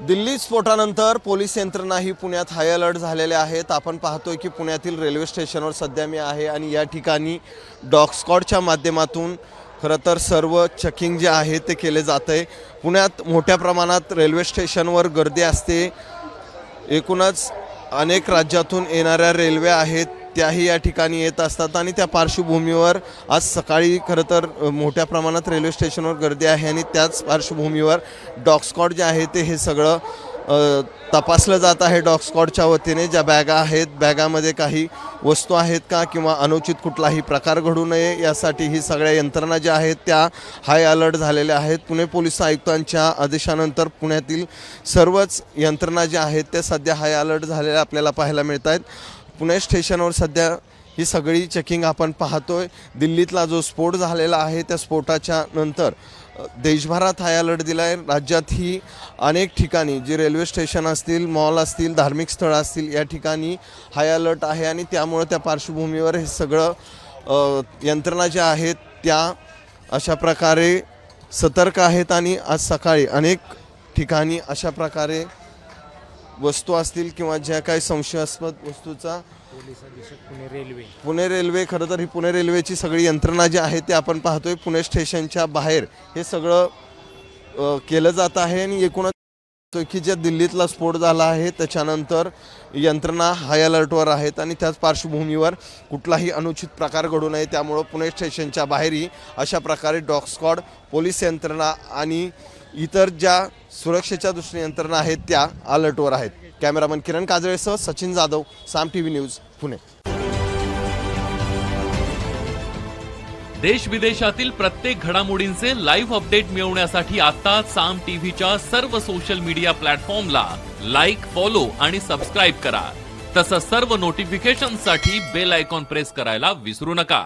दिल्ली स्फोटानंतर पोलीस यंत्रणाही पुण्यात हाय अलर्ट झालेले आहेत. आपण पाहतोय की पुण्यातील रेल्वे स्टेशनवर सध्या मी आहे आणि या ठिकाणी डॉग स्कॉडच्या माध्यमातून खरं तर सर्व चेकिंग जे आहे ते केले जात आहे. पुण्यात मोठ्या प्रमाणात रेल्वे स्टेशनवर गर्दी असते. एकूणच अनेक राज्यातून येणाऱ्या रेल्वे आहेत. त्याही या ठिकाणी येत असतात आणि त्या पार्श्वभूमीवर आज सकाळी खरं तर मोठ्या प्रमाणात रेल्वे स्टेशनवर गर्दी आहे आणि त्याच पार्श्वभूमीवर डॉगस्कॉट जे आहे ते हे सगळं तपासलं जात आहे डॉगस्कॉडच्या वतीने. ज्या बॅगा आहेत बॅगामध्ये काही वस्तू आहेत का किंवा अनुचित कुठलाही प्रकार घडू नये यासाठी ही सगळ्या यंत्रणा ज्या आहेत त्या हाय अलर्ट झालेल्या आहेत. पुणे पोलीस आयुक्तांच्या आदेशानंतर पुण्यातील सर्वच यंत्रणा ज्या आहेत त्या सध्या हाय अलर्ट झालेल्या आपल्याला पाहायला मिळत आहेत पुणे स्टेशनवर सध्या ही सगळी चेकिंग आपण पाहतोय. दिल्लीतला जो स्फोट झालेला आहे त्या स्फोटाच्या नंतर देशभरात हाय अलर्ट दिला आहे राज्यातही अनेक ठिकाणी जे रेल्वे स्टेशन असतील मॉल असतील धार्मिक स्थळं असतील या ठिकाणी हाय अलर्ट आहे आणि त्यामुळं त्या पार्श्वभूमीवर हे सगळं यंत्रणा ज्या आहेत त्या अशा प्रकारे सतर्क आहेत आणि आज सकाळी अनेक ठिकाणी अशा प्रकारे वस्तू असतील किंवा ज्या काही संशयास्पद वस्तूचा पोलीस अधीक्षक पुणे रेल्वे. पुणे रेल्वे खरं तर ही पुणे रेल्वेची सगळी यंत्रणा जी आहे ते आपण पाहतोय. पुणे स्टेशनच्या बाहेर हे सगळं अ, केलं जात आहे आणि एकूणच पाहतोय की ज्या दिल्लीतला स्फोट झाला आहे त्याच्यानंतर यंत्रणा हाय अलर्टवर आहेत आणि त्याच पार्श्वभूमीवर कुठलाही अनुचित प्रकार घडू नये. त्यामुळं पुणे स्टेशनच्या बाहेरही अशा प्रकारे डॉग स्क्वॉड पोलीस यंत्रणा आणि इतर ज्या सुरक्षेच्या दृष्टीने यंत्रणा आहेत त्या अलर्टवर आहेत. Cameraman Kiran काजळेसह Sachin Jadhav Saam T V news Pune. देश विदेशातील प्रत्येक घडामोडींचे लाईव्ह अपडेट मिळवण्यासाठी आता साम टीव्हीच्या सर्व सोशल मीडिया प्लॅटफॉर्मला लाईक फॉलो आणि सबस्क्राईब करा. तसंच सर्व नोटिफिकेशनसाठी बेल आयकॉन प्रेस करायला विसरू नका.